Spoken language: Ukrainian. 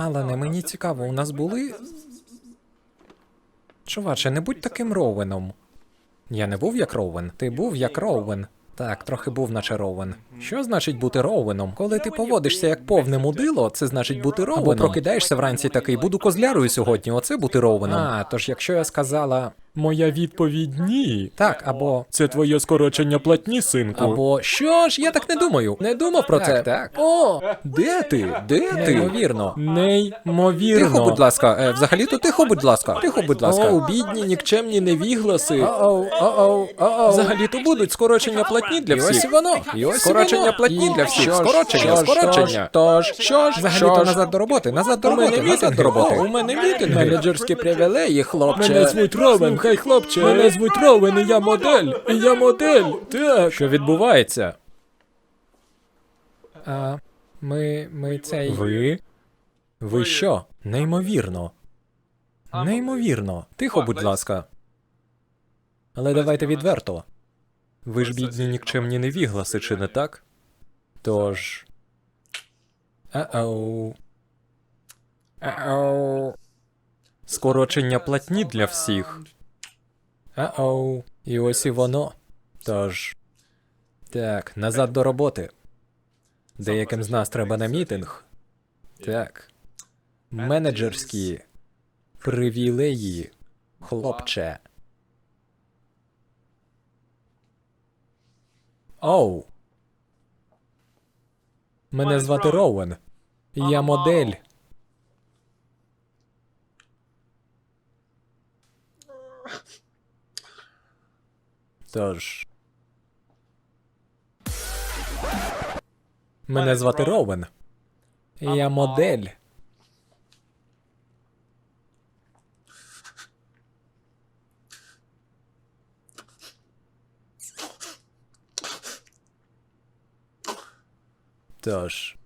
Алане, мені цікаво, у нас були. Чуваче, не будь таким Роуеном. Я не був як Роуен, ти був як Роуен. Так, трохи був наче Роуен. Що значить бути Роуеном? Коли ти поводишся як повне мудило, це значить бути Роуеном. Або прокидаєшся вранці такий, буду козлярою сьогодні, оце бути Роуеном. А, тож якщо я сказала. Моя відповідь ні. Так, або. Це твоє скорочення платні, синку. Або що ж, я так не думаю. Не думав про це. Так. О, де ти? Де ти? Неймовірно. Неймовірно. Тихо, будь ласка. Е, взагалі-то тихо, будь ласка. Тихо, будь ласка. О, бідні нікчемні невігласи. О-оу, о-оу, о-оу. Взагалі-то будуть скорочення платні для І ось воно. І ось Скорочення воно. платні для всіх. що ж, Скорочення, що ж, скорочення. Тож, що ж, Взагалі-то назад до роботи, назад до У мене роботи, назад мітинги. до роботи. О, у мене мітинги. Менеджерські привілеї, хлопче. Мене звуть Ровен, хай хлопче. Мене звуть Ровен, і я модель. І я модель. Так. Що відбувається? А, ми, ми цей... Ви? Ви що? Неймовірно. Неймовірно. Тихо, будь ласка. Але давайте відверто. Ви ж бідні нікчемні невігласи, чи не так? Тож. Ау. Ау. Скорочення платні для всіх. Ау. І ось і воно. Тож. Так, назад до роботи. Деяким з нас треба на мітинг. Так. Менеджерські привілеї, хлопче. Оу. Мене звати Роуен. Я модель. Тож. Мене звати Роуен. Я модель. Тож.